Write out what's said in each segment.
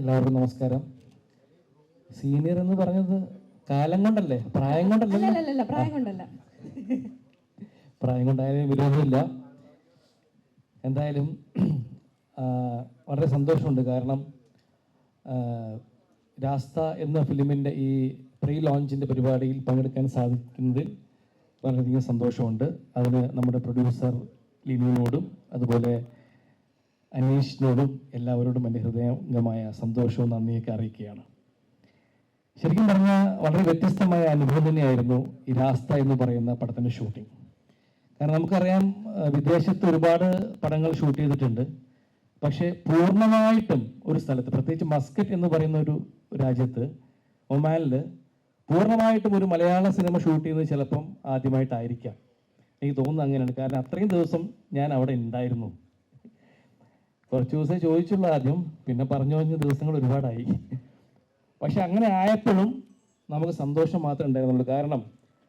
എല്ലാവർക്കും നമസ്കാരം. സീനിയർ എന്ന് പറഞ്ഞത് കാലം കൊണ്ടല്ലേ? പ്രായം കൊണ്ടല്ലേ? പ്രായം കൊണ്ടല്ല. പ്രായം കൊണ്ടായാലും വിരോധമില്ല. എന്തായാലും വളരെ സന്തോഷമുണ്ട്. കാരണം രാസ്ത എന്ന ഫിലിമിന്റെ ഈ പ്രീ ലോഞ്ചിന്റെ പരിപാടിയിൽ പങ്കെടുക്കാൻ സാധിക്കുന്നതിൽ വളരെയധികം സന്തോഷമുണ്ട്. അതിന് നമ്മുടെ പ്രൊഡ്യൂസർ ലിനുവിനോടും അതുപോലെ അനീഷിനോടും എല്ലാവരോടും എന്റെ ഹൃദയംഗമായ സന്തോഷവും നന്ദിയൊക്കെ അറിയിക്കുകയാണ്. ശരിക്കും പറഞ്ഞാൽ വളരെ വ്യത്യസ്തമായ അനുഭവം തന്നെയായിരുന്നു ഈ രാസ്ത എന്ന് പറയുന്ന പടത്തിന്റെ ഷൂട്ടിംഗ്. കാരണം നമുക്കറിയാം വിദേശത്ത് ഒരുപാട് പടങ്ങൾ ഷൂട്ട് ചെയ്തിട്ടുണ്ട്. പക്ഷേ പൂർണമായിട്ടും ഒരു സ്ഥലത്ത് പ്രത്യേകിച്ച് മസ്കറ്റ് എന്ന് പറയുന്ന ഒരു രാജ്യത്ത് ഒമാനിൽ പൂർണമായിട്ടും ഒരു മലയാള സിനിമ ഷൂട്ട് ചെയ്യുന്നത് ചിലപ്പം ആദ്യമായിട്ടായിരിക്കാം. എനിക്ക് തോന്നുന്നു അങ്ങനെയാണ്. കാരണം അത്രയും ദിവസം ഞാൻ അവിടെ ഉണ്ടായിരുന്നു. കുറച്ച് ദിവസമേ ചോദിച്ചുള്ള ആദ്യം പിന്നെ പറഞ്ഞു പറഞ്ഞ ദിവസങ്ങൾ ഒരുപാടായി. പക്ഷെ അങ്ങനെ ആയപ്പോഴും നമുക്ക് സന്തോഷം മാത്രമേ ഉണ്ടായിരുന്നുള്ളൂ. കാരണം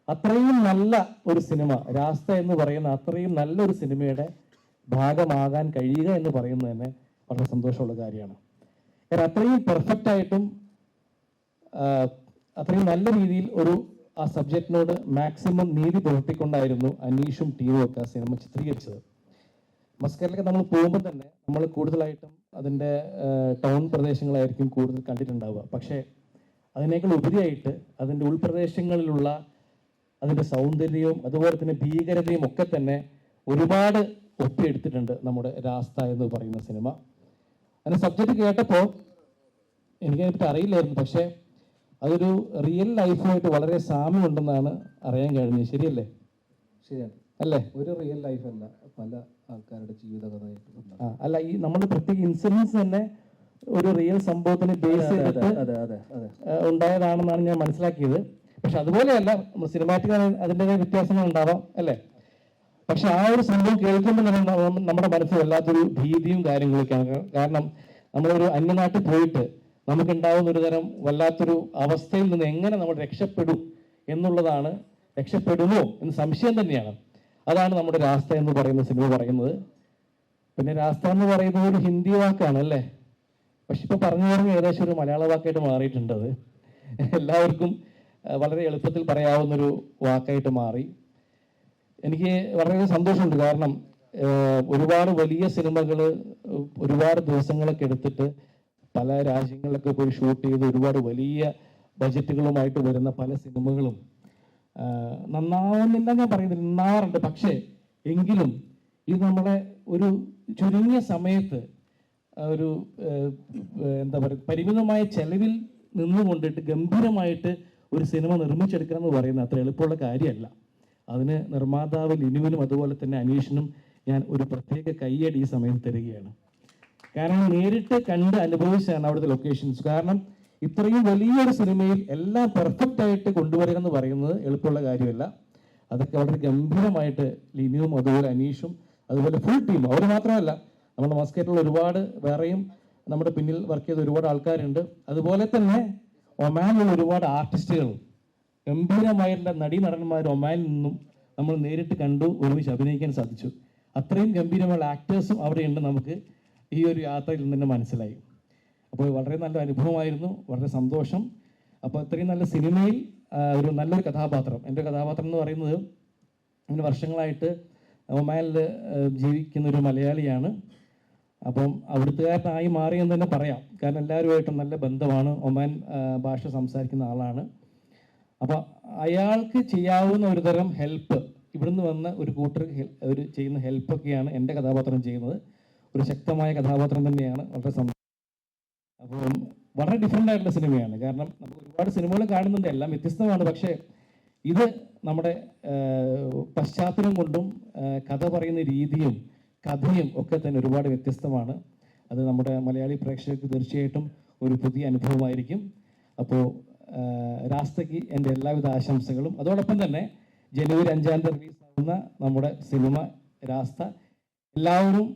അത്രയും നല്ല ഒരു സിനിമ രാസ്ത എന്ന് പറയുന്ന അത്രയും നല്ലൊരു സിനിമയുടെ ഭാഗമാകാൻ കഴിയുക എന്ന് പറയുന്നത് തന്നെ വളരെ സന്തോഷമുള്ള കാര്യമാണ്. കാരണം അത്രയും പെർഫെക്റ്റ് ആയിട്ടും അത്രയും നല്ല രീതിയിൽ ഒരു ആ സബ്ജക്റ്റിനോട് മാക്സിമം നീതി പുലർത്തിക്കൊണ്ടായിരുന്നു അനീഷും ടീമും ഒക്കെ ആ സിനിമ ചിത്രീകരിച്ചത്. മസ്കറിലൊക്കെ നമ്മൾ പോകുമ്പോൾ തന്നെ നമ്മൾ കൂടുതലായിട്ടും അതിന്റെ ടൗൺ പ്രദേശങ്ങളായിരിക്കും കൂടുതൽ കണ്ടിട്ടുണ്ടാവുക. പക്ഷേ അതിനേക്കാൾ ഉപരിയായിട്ട് അതിന്റെ ഉൾപ്രദേശങ്ങളിലുള്ള അതിന്റെ സൗന്ദര്യവും അതുപോലെ തന്നെ ഭീകരതയും ഒക്കെ തന്നെ ഒരുപാട് ഒപ്പിയെടുത്തിട്ടുണ്ട് നമ്മുടെ രാസ്ത എന്ന് പറയുന്ന സിനിമ. അങ്ങനെ സബ്ജക്റ്റ് കേട്ടപ്പോൾ എനിക്കതിനെപ്പറ്റി അറിയില്ലായിരുന്നു. പക്ഷേ അതൊരു റിയൽ ലൈഫുമായിട്ട് വളരെ സാമ്യമുണ്ടെന്നാണ് അറിയാൻ കഴിഞ്ഞത്. ശരിയല്ലേ? ശരിയാണ്. അല്ലേ? ഒരു റിയൽ ലൈഫ് അല്ല. പല ആൾക്കാരുടെ ആ, അല്ല ഈ നമ്മൾ പ്രത്യേക ഇൻസിഡൻസ് തന്നെ ഒരു റിയൽ സംഭവത്തിന് ബേസ് ചെയ്തിട്ട് ഉണ്ടായതാണെന്നാണ് ഞാൻ മനസ്സിലാക്കിയത്. പക്ഷെ അതുപോലെയല്ല സിനിമാറ്റിക് അതിന്റെതായ വ്യത്യാസങ്ങൾ ഉണ്ടാവാം അല്ലേ? പക്ഷെ ആ ഒരു സംഭവം കേൾക്കുമ്പോൾ തന്നെ നമ്മുടെ മനസ്സിൽ വല്ലാത്തൊരു ഭീതിയും കാര്യങ്ങളൊക്കെയാണ്. കാരണം നമ്മളൊരു അന്യനാട്ടിൽ പോയിട്ട് നമുക്കുണ്ടാവുന്ന ഒരു തരം വല്ലാത്തൊരു അവസ്ഥയിൽ നിന്ന് എങ്ങനെ നമ്മൾ രക്ഷപ്പെടും എന്നുള്ളതാണ് രക്ഷപ്പെടുമോ എന്ന് സംശയം തന്നെയാണ്. അതാണ് നമ്മുടെ രാസ്ത എന്ന് പറയുന്ന സിനിമ പറയുന്നത്. പിന്നെ രാസ്ത എന്ന് പറയുന്നത് ഒരു ഹിന്ദി വാക്കാണ് അല്ലേ? പക്ഷെ ഇപ്പൊ പറഞ്ഞു പറഞ്ഞ് ഏകദേശം ഒരു മലയാള വാക്കായിട്ട് മാറിയിട്ടുണ്ട് അത്. എല്ലാവർക്കും വളരെ എളുപ്പത്തിൽ പറയാവുന്നൊരു വാക്കായിട്ട് മാറി. എനിക്ക് വളരെ സന്തോഷമുണ്ട്. കാരണം ഒരുപാട് വലിയ സിനിമകൾ ഒരുപാട് ദിവസങ്ങളൊക്കെ എടുത്തിട്ട് പല രാജ്യങ്ങളിലൊക്കെ പോയി ഷൂട്ട് ചെയ്ത് ഒരുപാട് വലിയ ബജറ്റുകളുമായിട്ട് വരുന്ന പല സിനിമകളും നന്നാവുന്നില്ല ഞാൻ പറയുന്നില്ല നന്നാവാറുണ്ട്. പക്ഷേ എങ്കിലും ഇത് നമ്മുടെ ഒരു ചുരുങ്ങിയ സമയത്ത് ഒരു എന്താ പറയുക പരിമിതമായ ചെലവിൽ നിന്നുകൊണ്ടിട്ട് ഗംഭീരമായിട്ട് ഒരു സിനിമ നിർമ്മിച്ചെടുക്കുക എന്ന് പറയുന്നത് അത്ര എളുപ്പമുള്ള കാര്യമല്ല. അതിന് നിർമ്മാതാവ് ലിനുവിനും അതുപോലെ തന്നെ അനീഷിനും ഞാൻ ഒരു പ്രത്യേക കയ്യടി ഈ സമയത്ത് തരികയാണ്. കാരണം നേരിട്ട് കണ്ട് അനുഭവിച്ചാണ് അവിടുത്തെ ലൊക്കേഷൻസ് കാരണം ഇത്രയും വലിയൊരു സിനിമയിൽ എല്ലാം പെർഫെക്റ്റ് ആയിട്ട് കൊണ്ടുവരിക എന്ന് പറയുന്നത് എളുപ്പമുള്ള കാര്യമല്ല. അതൊക്കെ വളരെ ഗംഭീരമായിട്ട് ലിനുവും അതുപോലെ അനീഷും അതുപോലെ ഫുൾ ടീം അവർ മാത്രമല്ല നമ്മുടെ മസ്കറ്റിലുള്ള ഒരുപാട് വേറെയും നമ്മുടെ പിന്നിൽ വർക്ക് ചെയ്ത ഒരുപാട് ആൾക്കാരുണ്ട്. അതുപോലെ തന്നെ ഒമാനിലുള്ള ഒരുപാട് ആർട്ടിസ്റ്റുകൾ ഗംഭീരമായിട്ടുള്ള നടീനടന്മാർ ഒമാനിൽ നിന്നും നമ്മൾ നേരിട്ട് കണ്ടു ഒരുമിച്ച് അഭിനയിക്കാൻ സാധിച്ചു. അത്രയും ഗംഭീരമായ ആക്ടേഴ്സും അവിടെയുണ്ട് നമുക്ക്. ഈ ഒരു യാത്രയിൽ നിന്ന് തന്നെ മനസ്സിലായി. അപ്പോൾ വളരെ നല്ല അനുഭവമായിരുന്നു വളരെ സന്തോഷം. അപ്പോൾ ഇത്രയും നല്ല സിനിമയിൽ ഒരു നല്ലൊരു കഥാപാത്രം. എന്റെ കഥാപാത്രം എന്ന് പറയുന്നത് ഇങ്ങനെ വർഷങ്ങളായിട്ട് ഒമാനിൽ ജീവിക്കുന്ന ഒരു മലയാളിയാണ്. അപ്പം അവിടുത്തുകാരനായി മാറി എന്ന് തന്നെ പറയാം. കാരണം എല്ലാവരുമായിട്ടും നല്ല ബന്ധമാണ്. ഒമാൻ ഭാഷ സംസാരിക്കുന്ന ആളാണ്. അപ്പോൾ അയാൾക്ക് ചെയ്യാവുന്ന ഒരു തരം ഹെൽപ്പ് ഇവിടുന്ന് വന്ന ഒരു കൂട്ടർ ഒരു ചെയ്യുന്ന ഹെൽപ്പൊക്കെയാണ് എന്റെ കഥാപാത്രം ചെയ്യുന്നത്. ഒരു ശക്തമായ കഥാപാത്രം തന്നെയാണ്. വളരെ അപ്പം വളരെ ഡിഫറെന്റ് ആയിട്ടുള്ള സിനിമയാണ്. കാരണം നമുക്ക് ഒരുപാട് സിനിമകൾ കാണുന്നുണ്ട് എല്ലാം വ്യത്യസ്തമാണ്. പക്ഷേ ഇത് നമ്മുടെ പശ്ചാത്തലം കൊണ്ടും കഥ പറയുന്ന രീതിയും കഥയും ഒക്കെ തന്നെ ഒരുപാട് വ്യത്യസ്തമാണ്. അത് നമ്മുടെ മലയാളി പ്രേക്ഷകർക്ക് തീർച്ചയായിട്ടും ഒരു പുതിയ അനുഭവമായിരിക്കും. അപ്പോൾ രാസ്തയ്ക്ക് എന്റെ എല്ലാവിധ ആശംസകളും. അതോടൊപ്പം തന്നെ ജനുവരി അഞ്ചാം തീയതി റിലീസ് ആവുന്ന നമ്മുടെ സിനിമ രാസ്ത എല്ലാവരും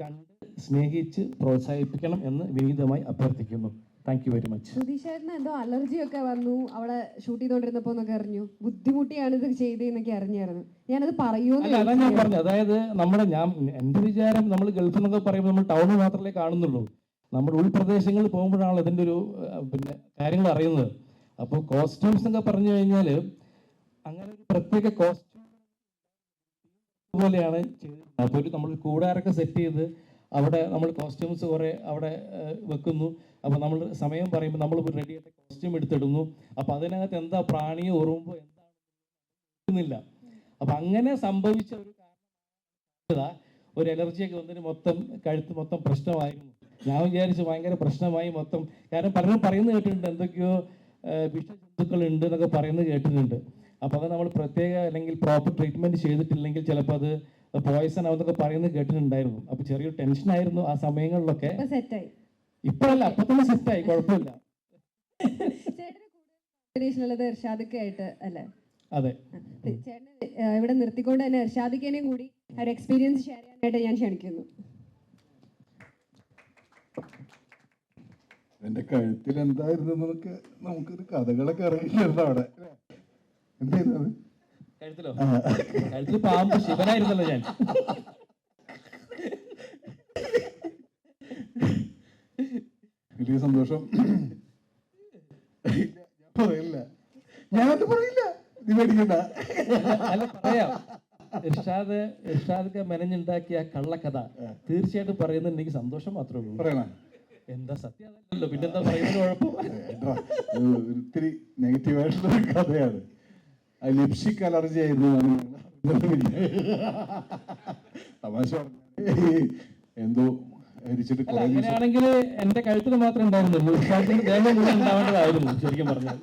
കണ്ട് സ്നേഹിച്ച് പ്രോത്സാഹിപ്പിക്കണം എന്ന് വിനീതമായി അഭ്യർത്ഥിക്കുന്നു. താങ്ക് യു വെരി മച്ച് സുധീഷേട്ടന് എന്തോ അലർജി ഒക്കെ വന്നു. അവിടെ ഷൂട്ട് ചെയ്തോണ്ടിരുന്നപ്പോ എന്നൊക്കെ അറിഞ്ഞു. ബുദ്ധിമുട്ടിയാണ് ഇത് ചെയ്തതെന്നൊക്കെ അറിഞ്ഞായിരുന്നു. ഞാനത് അതാ ഞാൻ പറഞ്ഞു അതായത് നമ്മുടെ ഞാൻ എന്റെ വിചാരം നമ്മൾ ഗൾഫ് എന്നൊക്കെ പറയുമ്പോൾ നമ്മൾ ടൗൺ മാത്രമേ കാണുന്നുള്ളൂ. നമ്മുടെ ഉൾപ്രദേശങ്ങളിൽ പോകുമ്പോഴാണല്ലോ ഇതിന്റെ ഒരു പിന്നെ കാര്യങ്ങൾ അറിയുന്നത്. അപ്പോൾ കോസ്റ്റ്യൂംസ് എന്നൊക്കെ പറഞ്ഞു കഴിഞ്ഞാൽ അങ്ങനെ ഒരു പ്രത്യേക കോസ്റ്റ്യൂം പോലെയാണ് ചെയ്തിരുന്നത് അപ്പോൾ ഒരു നമ്മൾ കൂടാരൊക്കെ സെറ്റ് ചെയ്ത് അവിടെ നമ്മൾ കോസ്റ്റ്യൂംസ് കുറേ അവിടെ വെക്കുന്നു. അപ്പോൾ നമ്മൾ സമയം പറയുമ്പോൾ നമ്മൾ റെഡി ആയിട്ട് കോസ്റ്റ്യൂം എടുത്തിടുന്നു. അപ്പോൾ അതിനകത്ത് എന്താ പ്രാണിയെ ഉറുമ്പോ എന്താണെന്നില്ല അപ്പം അങ്ങനെ സംഭവിച്ച ഒരു കാരണം ഒരു അലർജിയൊക്കെ വന്നിട്ട് മൊത്തം കഴുത്ത് മൊത്തം പ്രശ്നമായിരുന്നു. ഞാൻ വിചാരിച്ചു ഭയങ്കര പ്രശ്നമായി മൊത്തം. കാരണം പലരും പറയുന്നത് കേട്ടിട്ടുണ്ട് എന്തൊക്കെയോ വിഷജന്തുക്കൾ ഉണ്ട് എന്നൊക്കെ പറയുന്നത് കേട്ടിട്ടുണ്ട്. അപ്പോൾ അത് നമ്മൾ പ്രത്യേക അല്ലെങ്കിൽ പ്രോപ്പർ ട്രീറ്റ്മെന്റ് ചെയ്തിട്ടില്ലെങ്കിൽ ചിലപ്പോൾ അത് പോയ്സൺ ആവുന്നൊക്കെ പറയുന്നത് കേട്ടിട്ടുണ്ടായിരുന്നു. അപ്പൊ ചെറിയൊരു ടെൻഷനായിരുന്നു ആ സമയങ്ങളിലൊക്കെ. ഇപ്പോഴല്ല അപ്പൊ തന്നെ സെറ്റായി കുഴപ്പമില്ല. ഉള്ളത് അല്ലേ? അതെ. ഇവിടെ നിർത്തിക്കൊണ്ട് തന്നെ ഇർഷാദിക്കേനെയും കൂടി ഒരു എക്സ്പീരിയൻസ് ഷെയർ ചെയ്യാനായിട്ട് ഞാൻ ക്ഷണിക്കുന്നു. എന്റെ കഴുത്തിൽ എന്തായിരുന്നു നമുക്ക് നമുക്കൊരു കഥകളൊക്കെ അറിയില്ലല്ലോ അവിടെ. എന്തായിരുന്നു കഴുത്തിലോ കഴുത്തിൽ പാമ്പ് ശിവനായിരുന്നല്ലോ ഞാൻ. വലിയ സന്തോഷം. പറയില്ല. ഞാനത് പറയില്ല. നീ പേടിക്കണ്ട. അല്ല പറയാം. ഇർഷാദ് ഇർഷാദ് മെനഞ്ഞുണ്ടാക്കിയ കള്ളക്കഥ. തീർച്ചയായിട്ടും പറയുന്നത് എനിക്ക് സന്തോഷം മാത്രമേ ഉള്ളൂ. പറയണ. എന്താ സത്യം അതല്ലല്ലോ. പിന്നെന്താ പറയുന്നത് കുഴപ്പം? ഒത്തിരി നെഗറ്റീവായിട്ടുള്ള കഥയാണ്. ലിപ്സ്റ്റിക് അലർജി ആയിരുന്നു തമാശ എന്തോ അങ്ങനെയാണെങ്കിൽ എന്റെ കഴുത്തിൽ മാത്രമേ ഉണ്ടായിരുന്നുള്ളൂ. ദേഹം ഉണ്ടാവേണ്ടതായിരുന്നു ശരിക്കും പറഞ്ഞാൽ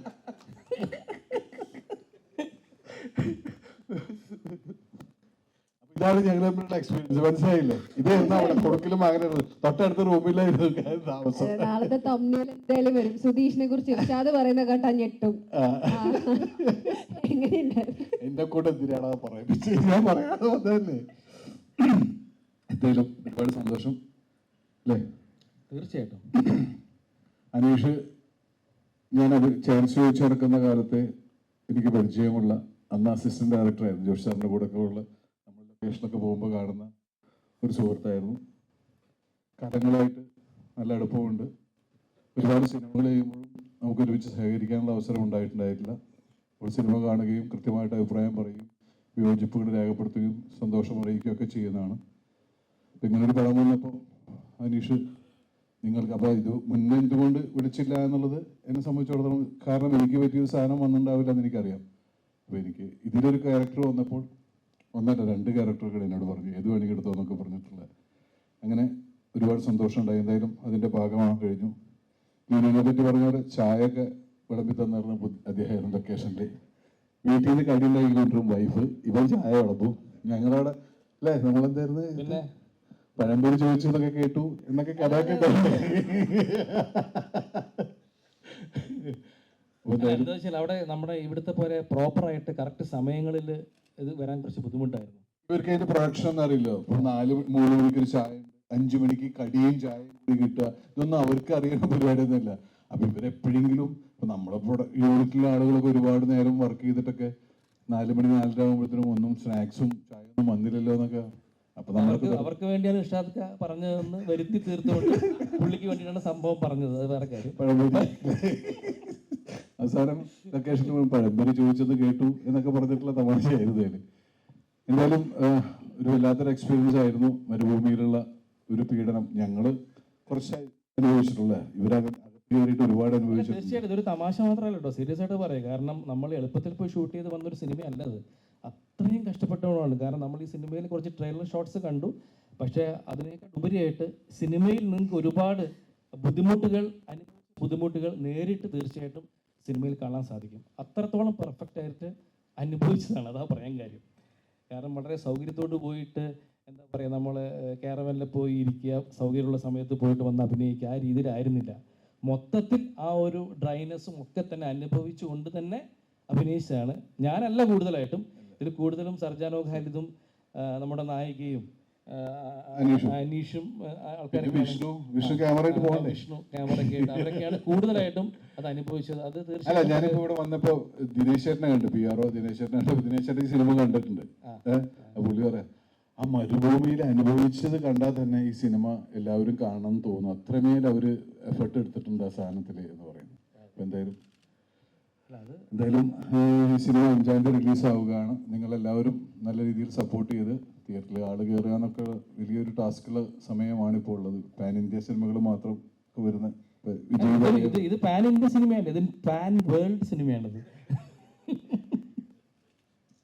ഇതാണ് ഞങ്ങൾ തമ്മിലുള്ള എക്സ്പീരിയൻസ് മനസ്സിലായില്ലേ? ഇത് എന്താ അവിടെ കൊടുക്കലും അങ്ങനെ തൊട്ടടുത്ത റൂമിലായിരുന്നു താമസം. നാളത്തെ തമ്മിൽ എന്തായാലും വരും. സുധീഷിനെ കുറിച്ച് ഇർഷാദ് പറയുന്ന കേട്ടാ ഞെട്ടും. എന്റെ കൂടെ എന്തിനാണ് പറയുന്നത്? ഞാൻ പറയാതെ വന്നതല്ലേ? എന്തായാലും ഒരുപാട് സന്തോഷം. അല്ലേ? തീർച്ചയായിട്ടും. അനീഷ് ഞാനത് ചാൻസ് ചോദിച്ചു നടക്കുന്ന കാലത്ത് എനിക്ക് പരിചയമുള്ള അന്ന് അസിസ്റ്റന്റ് ഡയറക്ടറായിരുന്നു ജോഷി സാറിന്റെ കൂടെ ഒക്കെ ഉള്ള ലൊക്കേഷനൊക്കെ പോകുമ്പോൾ കാണുന്ന ഒരു സുഹൃത്തായിരുന്നു. കാലങ്ങളായിട്ട് നല്ല അടുപ്പമുണ്ട്. ഒരുപാട് സിനിമകൾ ചെയ്യുമ്പോഴും നമുക്ക് ഒരുമിച്ച് സഹകരിക്കാനുള്ള അവസരം ഉണ്ടായിട്ടുണ്ടായിട്ടില്ല. ഒരു സിനിമ കാണുകയും കൃത്യമായിട്ട് അഭിപ്രായം പറയുകയും വിയോജിപ്പുകൾ രേഖപ്പെടുത്തുകയും സന്തോഷം അറിയിക്കുകയും ഒക്കെ ചെയ്യുന്നതാണ്. ഇങ്ങനൊരു പടം വന്നപ്പോൾ അനീഷ് നിങ്ങൾക്ക് അപ്പോൾ ഇത് മുന്നേ എന്തുകൊണ്ട് വിളിച്ചില്ല എന്നുള്ളത് എന്നെ സംബന്ധിച്ചിടത്തോളം കാരണം എനിക്ക് പറ്റിയൊരു സാധനം വന്നിട്ടുണ്ടാവില്ല എന്ന് എനിക്കറിയാം. അപ്പോൾ എനിക്ക് ഇതിലൊരു ക്യാരക്ടർ വന്നപ്പോൾ ഒന്നല്ല രണ്ട് ക്യാരക്ടറുകൾ എന്നോട് പറഞ്ഞു. ഏത് വേണമെങ്കിൽ എടുത്തോ എന്നൊക്കെ പറഞ്ഞിട്ടുള്ളത് അങ്ങനെ ഒരുപാട് സന്തോഷം ഉണ്ടായി എന്തായാലും അതിന്റെ ഭാഗമാകാൻ കഴിഞ്ഞു. ഇതിനെ പറ്റി പറഞ്ഞ പോലെ ചായ ഒക്കെ വിളമ്പി തന്നിരുന്ന ബുദ്ധി- അദ്ദേഹമായിരുന്നു ലൊക്കേഷനിൽ വീട്ടിൽ നിന്ന് കടി വൈഫ് ഇവൻ ചായ വിളമ്പും. ഞങ്ങളവിടെ അല്ലേ? നമ്മളെന്തായിരുന്നു? പിന്നെ? പഴംപൊരി ചോദിച്ചു എന്നൊക്കെ കേട്ടു. എന്നൊക്കെ കഥയൊക്കെ എന്താ വെച്ചാൽ അവിടെ നമ്മുടെ ഇവിടുത്തെ പോലെ പ്രോപ്പറായിട്ട് കറക്റ്റ് സമയങ്ങളിൽ ഇത് വരാൻ കുറച്ച് ബുദ്ധിമുട്ടായിരുന്നു. ഇവർക്ക് അതിന്റെ പ്രൊഡക്ഷൻ ഒന്നും അറിയില്ല. ഇപ്പൊ നാല് മൂന്ന് മണിക്ക് ഒരു ചായ അഞ്ചു മണിക്ക് കടിയും ചായയും കൂടി കിട്ടുക. ഇതൊന്നും അവർക്ക് അറിയുന്ന പരിപാടിയൊന്നുമില്ല. അപ്പൊ ഇവരെപ്പോഴെങ്കിലും ഇപ്പൊ പ്രൊഡ- യൂണിറ്റിലെ ആളുകളൊക്കെ ഒരുപാട് നേരം വർക്ക് ചെയ്തിട്ടൊക്കെ നാല് മണി നാലര ആകുമ്പോഴത്തേനും ഒന്നും സ്നാക്സും ചായ ഒന്നും വന്നില്ലല്ലോ എന്നൊക്കെ അപ്പൊ നമ്മൾക്ക് അവർക്ക് വേണ്ടിയാണ് ഇഷാദ് പറഞ്ഞതെന്ന് വരുത്തി തീർത്തുകൊണ്ട് പുള്ളിക്ക് വേണ്ടിയിട്ടാണ് സംഭവം പറഞ്ഞത്. അത് വേറെ കാര്യം. അവസാനം ലൊക്കേഷനിൽ പഴംപൊരി ചോദിച്ചത് കേട്ടു എന്നൊക്കെ പറഞ്ഞിട്ടുള്ള തമാശയായിരുന്നു അതിൽ എന്തായാലും ഒരു വല്ലാത്തൊരു എക്സ്പീരിയൻസ് ആയിരുന്നു മരുഭൂമിയിലുള്ള ഒരു പീഡനം. ഞങ്ങൾ കുറച്ചായിട്ട് അനുഭവിച്ചിട്ടുള്ള ഇവരകം ഒരുപാട് തീർച്ചയായിട്ടും ഇതൊരു തമാശ മാത്രമല്ല കേട്ടോ. സീരിയസ് ആയിട്ട് പറയാം. കാരണം നമ്മൾ എളുപ്പത്തിൽ പോയി ഷൂട്ട് ചെയ്ത് വന്നൊരു സിനിമയല്ല അത്. അത്രയും കഷ്ടപ്പെട്ടവളാണ്. കാരണം നമ്മൾ ഈ സിനിമയിൽ കുറച്ച് ട്രെയിലർ ഷോട്ട്സ് കണ്ടു. പക്ഷേ അതിനേക്കാൾ ഉപരിയായിട്ട് സിനിമയിൽ നിങ്ങൾക്ക് ഒരുപാട് ബുദ്ധിമുട്ടുകൾ അനുഭവിച്ച ബുദ്ധിമുട്ടുകൾ നേരിട്ട് തീർച്ചയായിട്ടും സിനിമയിൽ കാണാൻ സാധിക്കും. അത്രത്തോളം പെർഫെക്റ്റ് ആയിട്ട് അനുഭവിച്ചതാണ്. അതാ പറയാൻ കാര്യം. കാരണം വളരെ സൗകര്യത്തോട് പോയിട്ട് എന്താ പറയുക നമ്മൾ കാരവനിൽ പോയി ഇരിക്കുക സൗകര്യമുള്ള സമയത്ത് പോയിട്ട് വന്ന് അഭിനയിക്കുക ആ രീതിയിലായിരുന്നില്ല. മൊത്തത്തിൽ ആ ഒരു ഡ്രൈനെസ്സും ഒക്കെ തന്നെ അനുഭവിച്ചുകൊണ്ട് തന്നെ അഭിനയിച്ചതാണ്. ഞാനല്ല കൂടുതലായിട്ടും. ഇതിൽ കൂടുതലും സർജാനോ ഖാലിദും നമ്മുടെ നായികയും അനീഷും. ആൾക്കാരൊക്കെ വിഷ്ണു വിഷ്ണു ആയിട്ട് അവരൊക്കെയാണ് കൂടുതലായിട്ടും അത് അനുഭവിച്ചത്. അത് അല്ല തീർച്ചയായും ഞാനിപ്പോ ഇവിടെ വന്നപ്പോ ദിനേശ് ചേട്ടനെ കണ്ടു പി ആർ ഒ ദിനേശ് ചേട്ടനെ കണ്ടു. ദിനേശ് ചേട്ടൻ ഈ സിനിമ കണ്ടിട്ടുണ്ട്. ഏഹ് പുള്ളി പറയാം ആ മരുഭൂമിയിൽ അനുഭവിച്ചത് കണ്ടാൽ തന്നെ ഈ സിനിമ എല്ലാവരും കാണണം എന്ന് തോന്നുന്നു. അത്രമേൽ അവർ എഫർട്ട് എടുത്തിട്ടുണ്ട് ആ സാധനത്തിൽ എന്ന് പറയുന്നത് അപ്പൊ എന്തായാലും എന്തായാലും ഈ സിനിമ അഞ്ചാം തീയതി റിലീസ് ആവുകയാണ് നിങ്ങൾ എല്ലാവരും നല്ല രീതിയിൽ സപ്പോർട്ട് ചെയ്ത് തിയേറ്ററിൽ ആൾ കയറുക എന്നൊക്കെ വലിയൊരു ടാസ്കുള്ള സമയമാണ് ഇപ്പോൾ ഉള്ളത്. പാൻ ഇന്ത്യ സിനിമകൾ മാത്രം വരുന്ന ഇത് ഭാര്യ- ഇത് ഇത് പാൻ ഇന്ത്യ സിനിമയല്ല ഇത് പാൻ വേൾഡ് സിനിമയാണത്.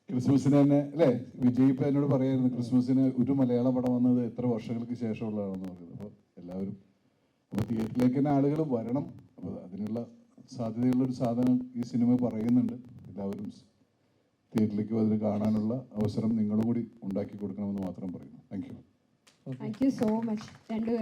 ക്രിസ്മസിന് തന്നെ അല്ലേ? വിജയ് ഇപ്പൊ എന്നോട് പറയായിരുന്നു ക്രിസ്മസിന് ഒരു മലയാള പടം വന്നത് എത്ര വർഷങ്ങൾക്ക് ശേഷമുള്ളതാണെന്ന് പറയുന്നത് അപ്പോൾ എല്ലാവരും അപ്പോൾ തിയേറ്ററിലേക്ക് തന്നെ ആളുകൾ വരണം. അപ്പോൾ അതിനുള്ള സാധ്യതയുള്ള ഒരു സാധനം ഈ സിനിമ പറയുന്നുണ്ട്. എല്ലാവരും തിയേറ്ററിലേക്ക് അതിന് കാണാനുള്ള അവസരം നിങ്ങളും കൂടി ഉണ്ടാക്കി കൊടുക്കണമെന്ന് മാത്രം പറയുന്നു. Thank you thank you so much രണ്ടുപേരും